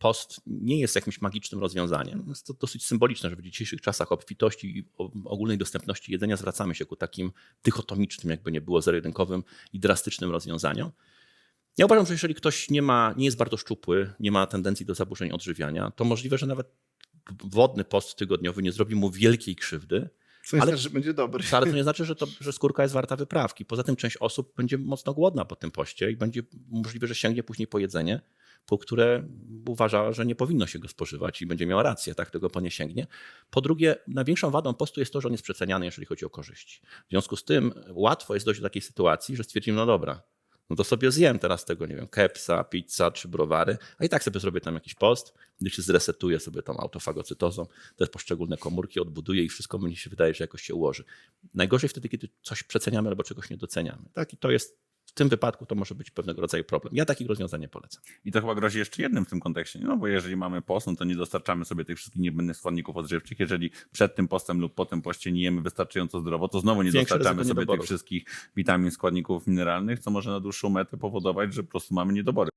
post nie jest jakimś magicznym rozwiązaniem. Jest to dosyć symboliczne, że w dzisiejszych czasach obfitości i ogólnej dostępności jedzenia zwracamy się ku takim dychotomicznym, jakby nie było zero-jedynkowym i drastycznym rozwiązaniom. Ja uważam, że jeżeli ktoś nie, ma, nie jest bardzo szczupły, nie ma tendencji do zaburzeń odżywiania, to możliwe, że nawet wodny post tygodniowy nie zrobi mu wielkiej krzywdy, Co nie Ale- znaczy, że będzie dobry. ale to nie znaczy, że, to, że skórka jest warta wyprawki. Poza tym część osób będzie mocno głodna po tym poście i będzie możliwe, że sięgnie później po jedzenie, po które uważa, że nie powinno się go spożywać i będzie miała rację, tak tego po nie sięgnie. Po drugie, największą wadą postu jest to, że on jest przeceniany, jeżeli chodzi o korzyści. W związku z tym łatwo jest dojść do takiej sytuacji, że stwierdzimy, no dobra, no to sobie zjem teraz tego, nie wiem, kepsa, pizza czy browary, a i tak sobie zrobię tam jakiś post, gdy się zresetuję sobie tą autofagocytozą, te poszczególne komórki odbuduję i wszystko mi się wydaje, że jakoś się ułoży. Najgorzej wtedy, kiedy coś przeceniamy albo czegoś nie doceniamy. Tak? I to jest w tym wypadku to może być pewnego rodzaju problem. Ja takich rozwiązań nie polecam. I to chyba grozi jeszcze jednym w tym kontekście, no bo jeżeli mamy post, no to nie dostarczamy sobie tych wszystkich niezbędnych składników odżywczych. Jeżeli przed tym postem lub po tym poście nie jemy wystarczająco zdrowo, to znowu nie Większe dostarczamy sobie tych wszystkich witamin, składników mineralnych, co może na dłuższą metę powodować, że po prostu mamy niedobory.